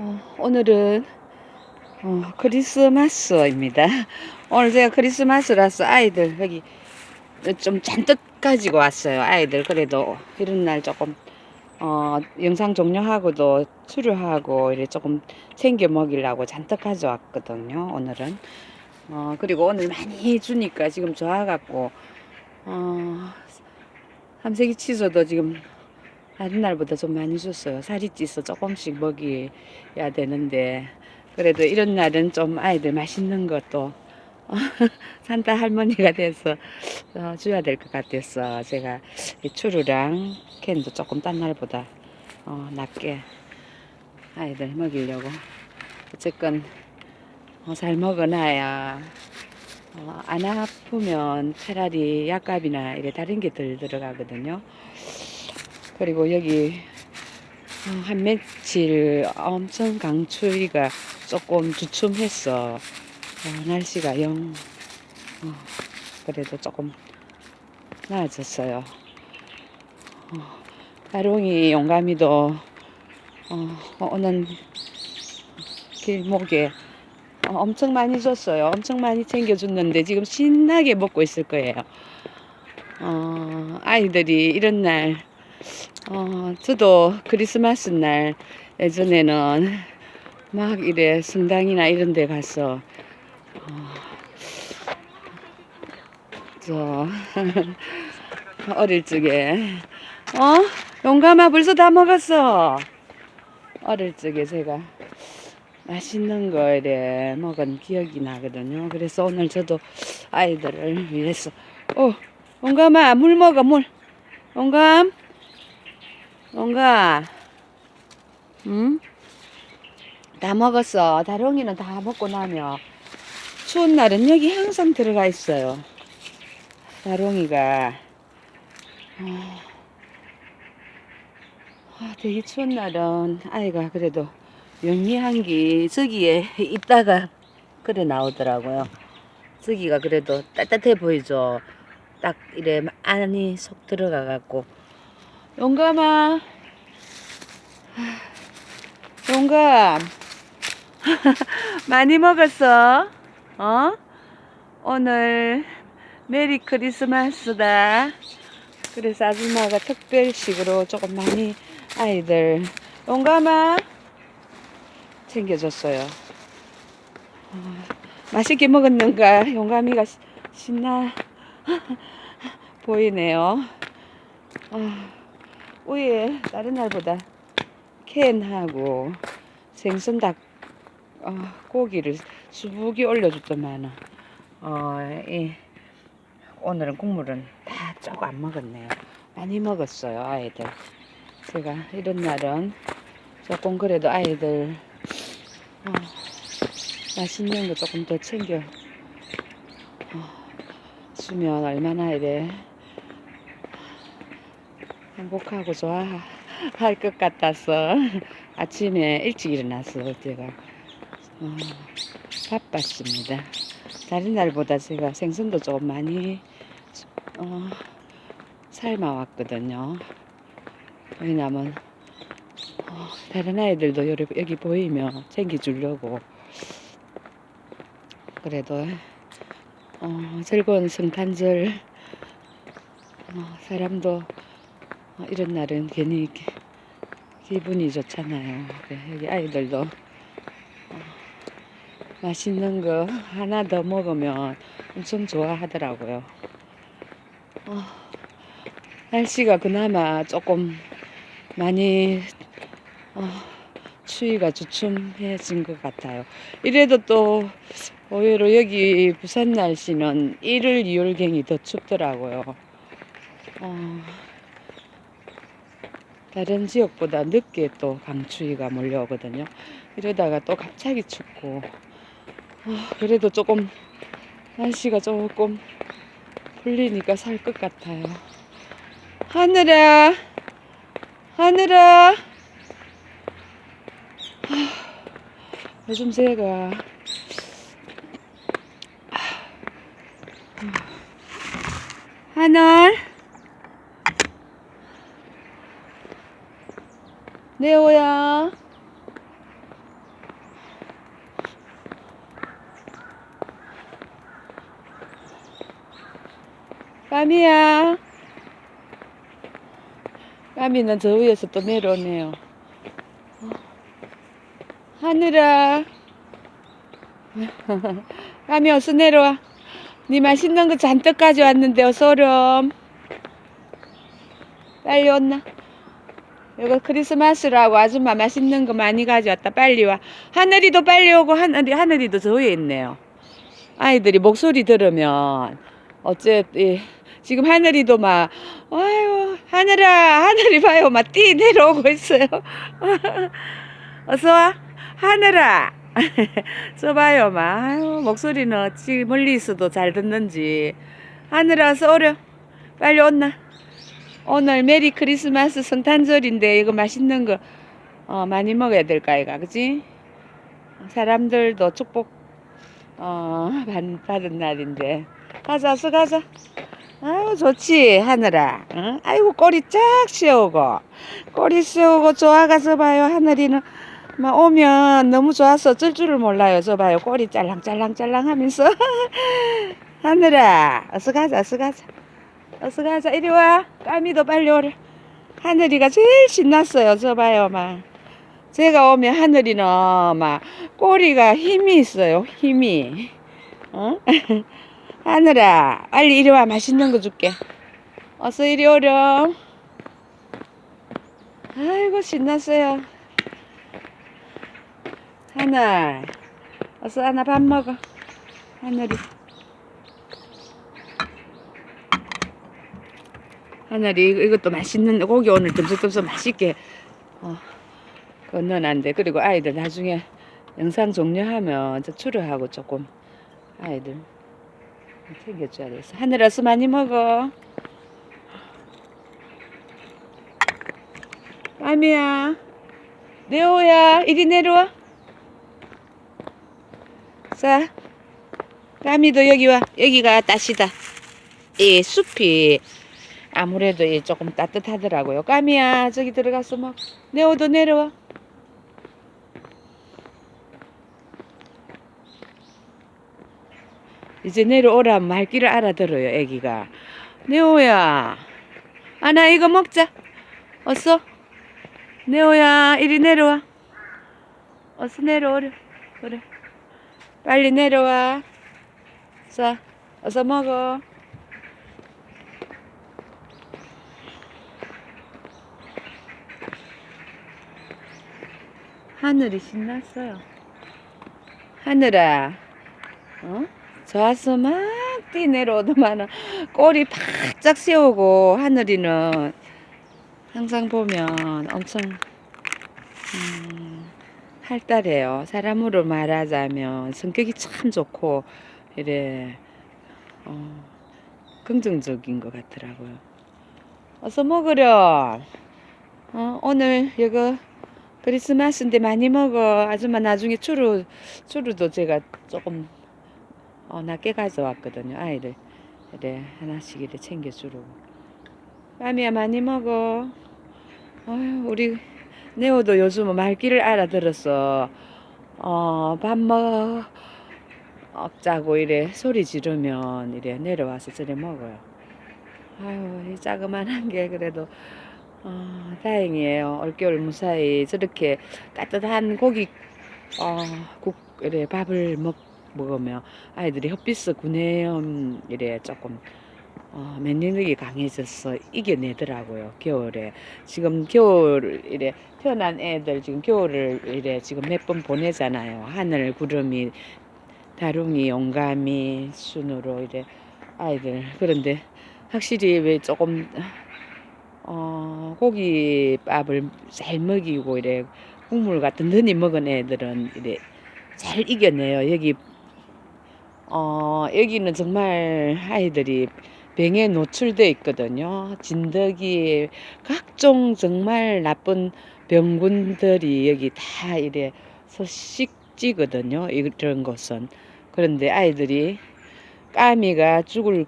어, 오늘은 어, 크리스마스입니다. 오늘 제가 크리스마스라서 아이들 여기 좀 잔뜩 가지고 왔어요. 아이들 그래도 이런 날 조금 어, 영상 종료하고도 수료하고 이래 조금 챙겨 먹이려고 잔뜩 가져왔거든요. 오늘은 어, 그리고 오늘 많이 주니까 지금 좋아갖고 어, 삼색이 치소도 지금 다른 날보다 좀 많이 줬어요. 살이 찌서 조금씩 먹여야 되는데 그래도 이런 날은 좀 아이들 맛있는 것도 산타 할머니가 돼서 어, 줘야 될 것 같아서 제가 이 추루랑 캔도 조금 딴 날보다 어, 낮게 아이들 먹이려고 어쨌건 어, 잘 먹어놔야 어, 안 아프면 차라리 약값이나 이래 다른 게 덜 들어가거든요. 그리고 여기 어, 한 며칠 엄청 강추위가 조금 주춤했어. 어, 날씨가 영 어, 그래도 조금 나아졌어요. 어, 다롱이 용감이도 어, 오는 길목에 어, 엄청 많이 줬어요. 엄청 많이 챙겨줬는데 지금 신나게 먹고 있을 거예요. 어, 아이들이 이런 날 어, 저도 크리스마스 날 예전에는 막 이래 성당이나 이런 데 가서 어, 저 어릴 적에 어? 용감아 벌써 다 먹었어. 어릴 적에 제가 맛있는 거 이래 먹은 기억이 나거든요. 그래서 오늘 저도 아이들을 위해서 어 용감아 물 먹어 물. 용감 용감 응? 다 먹었어 다롱이는 다 먹고 나면 추운 날은 여기 항상 들어가 있어요 다롱이가 아, 아, 되게 추운 날은 아이가 그래도 영리한 게 저기에 있다가 그래 나오더라고요. 저기가 그래도 따뜻해 보이죠. 딱 이래 안이 속 들어가 갖고 용감아. 용감. 많이 먹었어? 어? 오늘 메리 크리스마스다. 그래서 아줌마가 특별식으로 조금 많이 아이들 용감아. 챙겨줬어요. 어, 맛있게 먹었는가? 용감이가 시- 신나? 보이네요 아, 위에 다른 날보다 캔하고 생선 닭 어, 고기를 수북이 올려줬더만 어, 이, 오늘은 국물은 다 조금 안 먹었네요. 많이 먹었어요 아이들. 제가 이런 날은 조금 그래도 아이들 어, 맛있는 거 조금 더 챙겨 어, 주면 얼마나 이래 행복하고 좋아할 것 같아서 아침에 일찍 일어나서 제가 어, 바빴습니다. 다른 날보다 제가 생선도 조금 많이 어, 삶아 왔거든요. 왜냐면 어, 다른 아이들도 여기, 보이면 챙겨주려고 그래도 어, 즐거운 성탄절 어, 사람도 어, 이런 날은 괜히 기분이 좋잖아요. 네, 여기 아이들도 어, 맛있는 거 하나 더 먹으면 엄청 좋아하더라고요. 어, 날씨가 그나마 조금 많이 어, 추위가 주춤해진 것 같아요. 이래도 또 의외로 여기 부산 날씨는 1월, 2월경이 더 춥더라고요. 어, 다른 지역보다 늦게 또 강추위가 몰려오거든요. 이러다가 또 갑자기 춥고 어, 그래도 조금 날씨가 조금 풀리니까 살 것 같아요. 하늘아, 하늘아. 하, 요즘 새가 하늘. 네오야. 까미야. 까미는 저 위에서 또 내려오네요. 하늘아. 까미 어서 내려와. 네 맛있는 거 잔뜩 가져왔는데 어서 오렴. 빨리 온나. 이거 크리스마스라고 아줌마 맛있는 거 많이 가져왔다. 빨리 와. 하늘이도 빨리 오고 하늘이 하늘이도 저 위에 있네요. 아이들이 목소리 들으면 어째 예, 지금 하늘이도 막 아유 하늘아 하늘이 봐요 막 뛰 내려오고 있어요. 어서 와 하늘아. 저 봐요 막 아유 목소리는 어찌 멀리 있어도 잘 듣는지 하늘아 어서 오려 빨리 온나. 오늘 메리 크리스마스 성탄절인데 이거 맛있는 거 어, 많이 먹어야 될까 이가 그지? 사람들도 축복 어, 받- 받은 날인데. 가자 어서 가자. 아유 좋지 하늘아. 응? 아이고 꼬리 쫙 세우고. 꼬리 세우고 좋아가서 봐요 하늘이는. 막 오면 너무 좋아서 어쩔 줄을 몰라요 저 봐요. 꼬리 짤랑짤랑짤랑 하면서. 하늘아 어서 가자 어서 가자 어서 가자 이리 와. 까미도 빨리 오래. 하늘이가 제일 신났어요 저 봐요 막 제가 오면 하늘이는 막 꼬리가 힘이 있어요 힘이. 어? 하늘아 빨리 이리 와. 맛있는 거 줄게. 어서 이리 오렴. 아이고 신났어요. 하늘 어서 하나 밥 먹어. 하늘이 하늘이 이것도 맛있는 고기 오늘 듬석듬석 맛있게 어, 건너놨는데. 그리고 아이들 나중에 영상 종료하면 저 추루하고 조금 아이들 챙겨줘야 돼서. 하늘아 수 많이 먹어. 까미야 네오야 이리 내려와. 자 까미도 여기 와. 여기가 따시다. 이 숲이 아무래도 이 조금 따뜻하더라고요. 까미야 저기 들어가서 먹 네오도 내려와? 이제 내려오라 말귀를 알아들어요 애기가. 네오야 아나 이거 먹자. 어서. 네오야 이리 내려와. 어서 내려오려 그래. 빨리 내려와. 자 어서 먹어 하늘이 신났어요 하늘아 어? 좋아서 막 뛰내려오더만은 꼬리 바짝 세우고 하늘이는 항상 보면 엄청 음, 활달해요. 사람으로 말하자면 성격이 참 좋고 이래 어, 긍정적인 것 같더라고요. 어서 먹으렴. 어, 오늘 이거 크리스마스인데 많이 먹어. 아줌마 나중에 추루 추루도 제가 조금 어, 낮게 가져왔거든요. 아이들 이래 하나씩 이래 챙겨주려고. 까미야 많이 먹어. 어휴, 우리 네오도 요즘 말귀를 알아들어서 어, 밥 먹자고 이래 소리 지르면 이래 내려와서 저래 먹어요. 아유, 이 자그만한 게 그래도 어, 다행이에요. 올겨울 무사히 저렇게 따뜻한 고기 어, 국 이래 밥을 먹 먹으면 아이들이 햇빛 구내염 이래 조금 어, 면역력이 강해져서 이겨내더라고요 겨울에. 지금 겨울 이래 태어난 애들 지금 겨울을 이래 지금 몇 번 보내잖아요. 하늘 구름이 다룽이 용감이 순으로 이래 아이들. 그런데 확실히 왜 조금 어 고기밥을 잘 먹이고 이래 국물 같은 더니 먹은 애들은 이래 잘 이겨내요 여기 어, 여기는 정말 아이들이 병에 노출돼 있거든요. 진드기 각종 정말 나쁜 병군들이 여기 다 이래 서식지거든요. 이런 곳은. 그런데 아이들이 까미가 죽을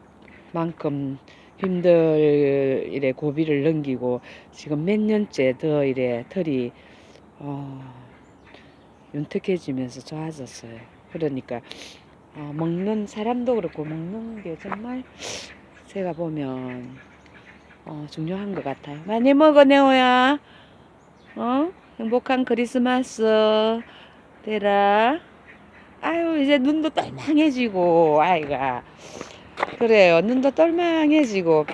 만큼 힘들 이래 고비를 넘기고 지금 몇 년째 더 이래 털이 어, 윤택해지면서 좋아졌어요. 그러니까 어, 먹는 사람도 그렇고 먹는 게 정말 제가 보면 어, 중요한 것 같아요. 많이 먹어 네오야. 어? 행복한 크리스마스 되라. 아유 이제 눈도 똘망해지고 아이가 그래요. 눈도 똘망해지고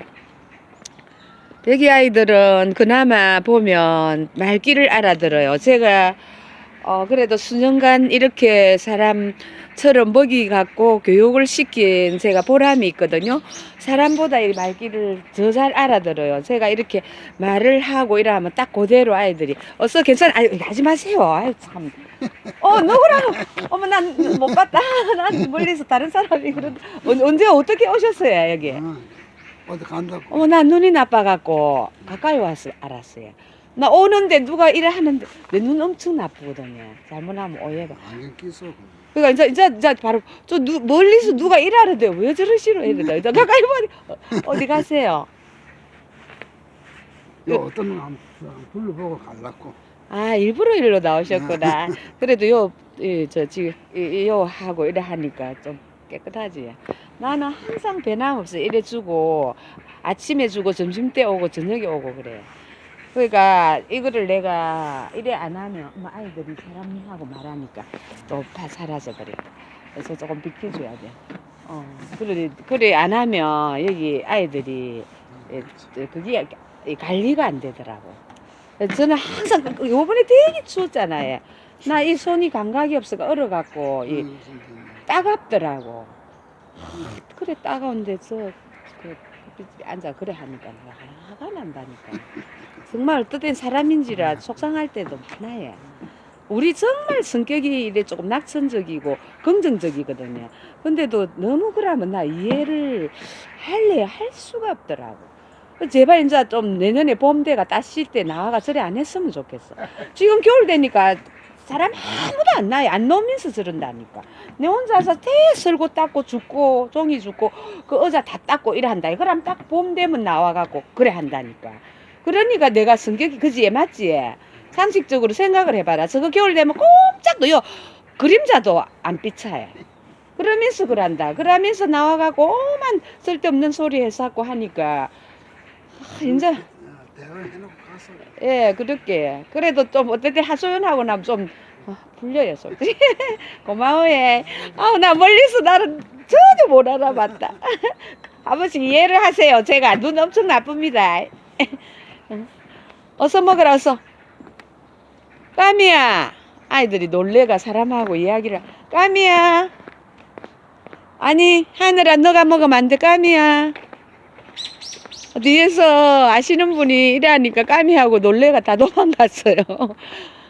대기 아이들은 그나마 보면 말귀를 알아들어요. 제가 어 그래도 수년간 이렇게 사람처럼 먹이 갖고 교육을 시킨 제가 보람이 있거든요. 사람보다 이 말귀를 더 잘 알아들어요. 제가 이렇게 말을 하고 이러면 딱 그대로 아이들이 어서 괜찮아. 아유 하지 마세요. 아유 참. 어 누구랑 어머 난 못 봤다. 난 멀리서 다른 사람이 그런 언- 언제 어떻게 오셨어요 여기? 아, 어디 간다고. 어머 나 눈이 나빠갖고 가까이 와서 알았어요. 나 오는데 누가 이래 하는데 내 눈 엄청 나쁘거든요. 잘못하면 오해가. 안경 끼서. 그러니까 이제 이제, 이제 바로 저 누, 멀리서 누가 이러는데 왜 저러시러 이러다. 이제 가까이 보니 어, 어디 가세요? 요 어떤 놈 불러보고 갈라고. 아 일부러 일로 나오셨구나. 그래도 요, 이, 저 지금 이, 이, 요 하고 이래 하니까 좀 깨끗하지. 나는 항상 변함없이 이래 주고 아침에 주고 점심 때 오고 저녁에 오고 그래. 그러니까 이거를 내가 이래 안 하면 뭐 아이들이 사람하고 말하니까 또 다 사라져 버려. 그래서 조금 비켜줘야 돼. 어 그래 그래 안 하면 여기 아이들이 예, 저, 그게 이 관리가 안 되더라고. 그래서 저는 항상 그- 요번에 되게 추웠잖아요. 나 이 손이 감각이 없어가 얼어갖고 이 음, 따갑더라고. 그래 따가운데 저그 앉아 그래 하니까 내가 화가 난다니까. 정말 어떤 사람인지라 속상할 때도 많아요. 우리 정말 성격이 이래 조금 낙천적이고 긍정적이거든요. 근데도 너무 그러면 나 이해를 할래 할 수가 없더라고. 그 제발 이제 좀 내년에 봄대가 따실 때 나와가 저래 안 했으면 좋겠어. 지금 겨울 되니까 사람 아무도 안 나요. 안 놓으면서 저런다니까. 내 혼자서 대 설고 닦고 죽고 종이 죽고 그 의자 다 닦고 이래 한다. 그럼 딱 봄 되면 나와갖고 그래 한다니까. 그러니까 내가 성격이 그지에 맞지. 상식적으로 생각을 해봐라. 저거 겨울 되면 꼼짝도 요. 그림자도 안 삐쳐요. 그러면서 그런다. 그러면서 나와갖고 오만 쓸데없는 소리 해서고 하니까 아, 가서. 예, 그렇게. 그래도 좀때 하소연하고 나면 좀 어, 풀려요, 솔직히. 고마워해. 아, 나 멀리서 나는 전혀 못 알아봤다. 아버지 이해를 하세요. 제가 눈 엄청 나쁩니다. 어서 먹으라, 어서. 까미야. 아이들이 놀래가 사람하고 이야기를. 까미야. 아니, 하늘아, 너가 먹으면 안 돼, 까미야. 뒤에서 아시는 분이 이래하니까 까미하고 놀래가 다 도망갔어요.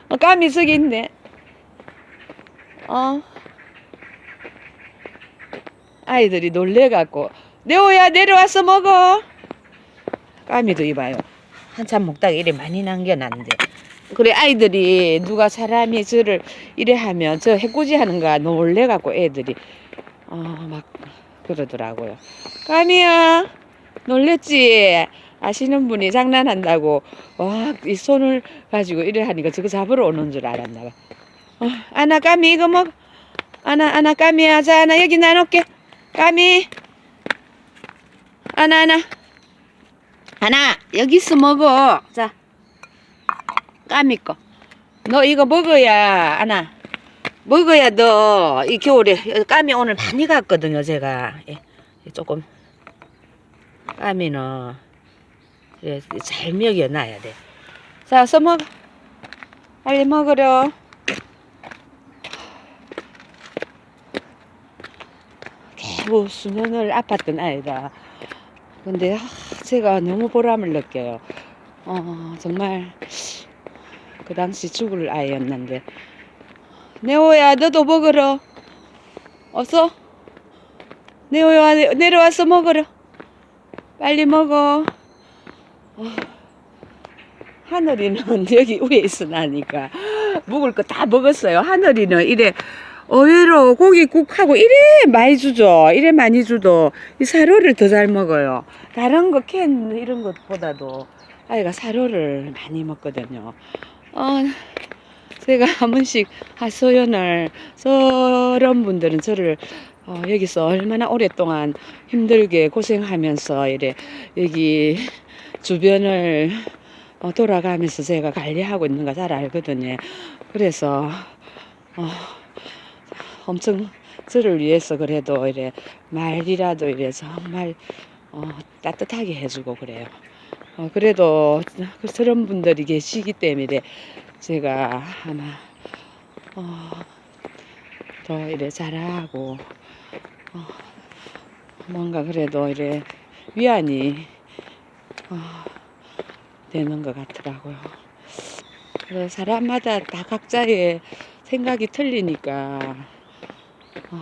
어, 까미 저기 있네. 어. 아이들이 놀래갖고 네오야 내려와서 먹어. 까미도 이봐요. 한참 먹다가 이래 많이 남겨놨는데. 그래 아이들이 누가 사람이 저를 이래 하면 저 해코지 하는가 놀래갖고 애들이 어 막 그러더라고요. 까미야. 놀랬지? 아시는 분이 장난한다고 와 이 손을 가지고 이래 하니까 저거 잡으러 오는 줄 알았나 봐. 어, 아나 까미 이거 먹. 아나 아나 까미야 자 아나 여기 나눠게. 까미. 아나 아나. 아나 여기서 먹어. 자. 까미 거. 너 이거 먹어야 아나. 먹어야 너 이 겨울에 까미 오늘 많이 갔거든요 제가. 예, 조금 까미는 그래 잘 먹여놔야 돼. 자, 먹어. 빨리 먹으려. 개고 수면을 아팠던 아이다. 근데 아, 제가 너무 보람을 느껴요. 어, 정말 그 당시 죽을 아이였는데. 네오야, 너도 먹으러. 어서. 네오야, 내- 내려와서 먹으러. 빨리 먹어. 어, 하늘이는 여기 위에 있어 나니까 먹을 거 다 먹었어요. 하늘이는 이래 의외로 고기 국하고 이래 많이 주죠. 이래 많이 주도 이 사료를 더 잘 먹어요. 다른 거 캔 이런 것보다도 아이가 사료를 많이 먹거든요. 어, 제가 한 번씩 하소연을 저런 분들은 저를 어, 여기서 얼마나 오랫동안 힘들게 고생하면서 이래 여기 주변을 어, 돌아가면서 제가 관리하고 있는 거 잘 알거든요. 그래서 어, 엄청 저를 위해서 그래도 이래 말이라도 이래 정말 어, 따뜻하게 해주고 그래요. 어, 그래도 그 저런 분들이 계시기 때문에 제가 아마 어, 더 이래 잘하고 어, 뭔가 그래도 이래 위안이 어, 되는 것 같더라고요. 그래서 사람마다 다 각자의 생각이 틀리니까 어,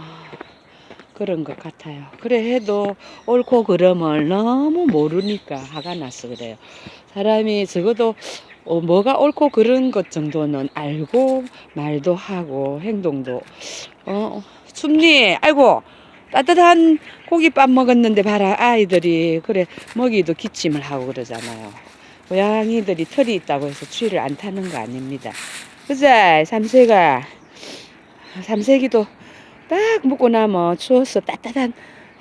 그런 것 같아요. 그래 해도 옳고 그름을 너무 모르니까 화가 나서 그래요. 사람이 적어도 어, 뭐가 옳고 그른 것 정도는 알고 말도 하고 행동도 어 춥니 아이고 따뜻한 고깃밥 먹었는데 봐라 아이들이 그래 먹이도 기침을 하고 그러잖아요. 고양이들이 털이 있다고 해서 추위를 안 타는 거 아닙니다. 그제 삼세가 삼세기도 딱 먹고 나면 추워서 따뜻한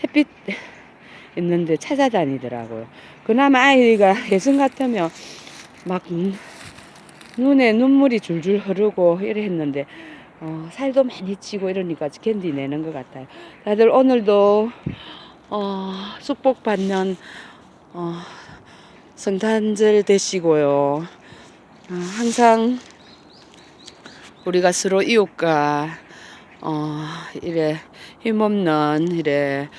햇빛 있는데 찾아다니더라고요. 그나마 아이가 예전 같으면 막 눈- 눈에 눈물이 줄줄 흐르고 이래 했는데 어, 살도 많이 찌고 이러니까 견디내는 것 같아요. 다들 오늘도 어, 축복받는 어, 성탄절 되시고요. 어, 항상 우리가 서로 이웃과 어, 이래 힘없는 이래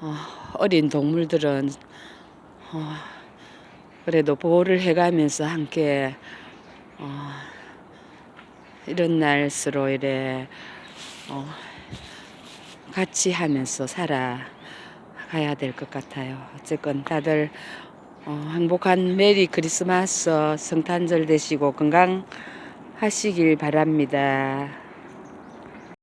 어, 어린 동물들은 어, 그래도 보호를 해가면서 함께 어, 이런 날수로 이래 어, 같이 하면서 살아가야 될 것 같아요. 어쨌건 다들 어, 행복한 메리 크리스마스 성탄절 되시고 건강하시길 바랍니다.